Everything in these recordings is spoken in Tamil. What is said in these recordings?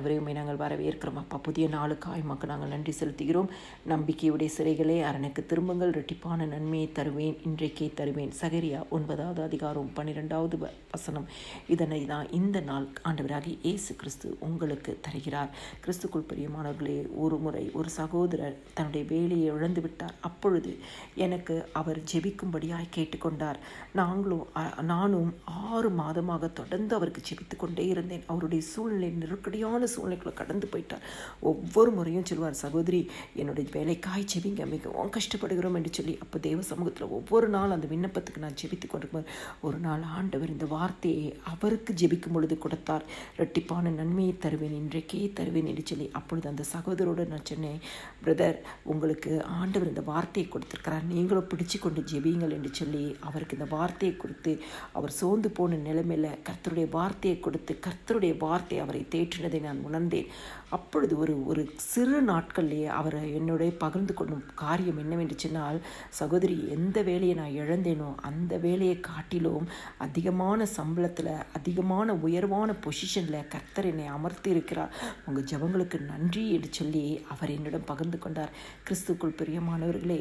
அனைவரையுமே நாங்கள் வரவேற்கிறோம். அப்பா புதிய நாளுக்கு ஆய்மாக்கு நாங்கள் நன்றி செலுத்துகிறோம். நம்பிக்கையுடைய சிறைகளே அரணுக்கு திரும்புங்கள். ரெட்டிப்பான நன்மையை தருவேன். இன்றைக்கே தருவேன். சகரியா ஒன்பதாவது அதிகாரம் பன்னிரெண்டாவது வ- வசனம். இதனை தான் இந்த நாள் ஆண்டவராகி இயேசு கிறிஸ்து உங்களுக்கு தருகிறார். கிறிஸ்துக்குள் பிரியமானவர்களே ஒரு முறை ஒரு சகோதரர் தன்னுடைய வேலையை இழந்து விட்டார். அப்பொழுது எனக்கு அவர் ஜெபிக்கும்படியாய் கேட்டுக்கொண்டார். நாங்களும் நானும் ஆறு மாதமாக தொடர்ந்து அவருக்கு ஜெபித்து கொண்டே இருந்தேன். அவருடைய சூழ்நிலை நெருக்கடியான சூழ்நிலைக்குள்ள கடந்து போயிட்டார். ஒவ்வொரு முறையும் சொல்லுவார் சகோதரி என்னுடைய வேலைக்காய் செவிங்க மிகவும் கஷ்டப்படுகிறோம் என்று சொல்லி அப்போ தேவ சமூகத்தில் ஒவ்வொரு நாள் அந்த விண்ணப்பத்துக்கு நான் ஜெபித்து கொண்டிருக்கும் ஒரு நாள் ஆண்டவர் இந்த வார்த்தையை அவருக்கு ஜெபிக்கும் பொழுது கொடுத்தார். ரெட்டிப்பான நன்மையை தருவேன் இன்றைக்கே தருவேன் என்று சொல்லி அப்பொழுது அந்த சகோதரோடு நான் சொன்னேன் பிரதர் உங்களுக்கு ஆண்டவர் இந்த வார்த்தையை கொடுத்துருக்கிறார். நீங்களும் பிடிச்சு கொண்டு ஜெபியுங்கள் என்று சொல்லி அவருக்கு இந்த வார்த்தையை கொடுத்து அவர் சோர்ந்து போன நிலைமையில் கர்த்தருடைய வார்த்தையை கொடுத்து கர்த்தருடைய வார்த்தை அவரை தேற்றினதை நான் உணர்ந்தேன். அப்பொழுது ஒரு ஒரு சிறு நாட்களிலே அவர் என்னுடைய பகிர்ந்து கொள்ளும் காரியம் என்னவென்று சொன்னால் சகோதரி எந்த வேலையை நான் இழந்தேனோ அந்த வேலையை காட்டிலும் அதிகமான சம்பளத்தில் அதிகமான உயர்வான பொசிஷனில் கர்த்தர் என்னை அமர்த்தி இருக்கிறார். உங்கள் ஜெபங்களுக்கு நன்றி என்று சொல்லி அவர் என்னிடம் பகிர்ந்து கொண்டார். கிறிஸ்துக்குள் பிரியமானவர்களே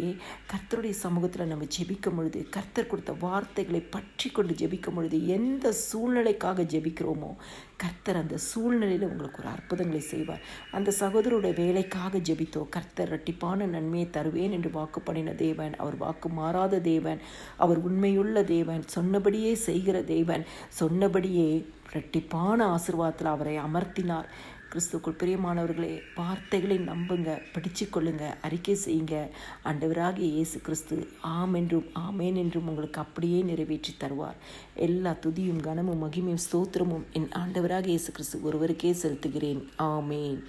கர்த்தருடைய சமூகத்தில் நம்ம ஜெபிக்கும் பொழுது கர்த்தர் கொடுத்த வார்த்தைகளை பற்றி கொண்டு ஜெபிக்கும் பொழுது எந்த சூழ்நிலைக்காக ஜெபிக்கிறோமோ கர்த்தர் அந்த சூழ்நிலையில் உங்களுக்கு ஒரு அற்புதங்களை செய்வார். அந்த சகோதரருடைய வேலைக்காக ஜெபித்தோ கர்த்தர் இரட்டிப்பான நன்மையை தருவேன் என்று வாக்கு பண்ணின தேவன் அவர் வாக்கு மாறாத தேவன் அவர் உண்மையுள்ள தேவன் சொன்னபடியே செய்கிற தேவன் சொன்னபடியே இரட்டிப்பான ஆசிர்வாதத்தில் அவரை அமர்த்தினார். கிறிஸ்துக்குள் பிரியமானவர்களே வார்த்தைகளை நம்புங்க படித்து கொள்ளுங்க அறிக்கை செய்யுங்க. ஆண்டவராகிய இயேசு கிறிஸ்து ஆம் என்றும் ஆமேன் என்றும் உங்களுக்கு அப்படியே நிறைவேற்றி தருவார். எல்லா துதியும் கனமும் மகிமையும் ஸ்தோத்திரமும் என் ஆண்டவராக இயேசு கிறிஸ்து ஒருவருக்கே செலுத்துகிறேன். ஆமேன்.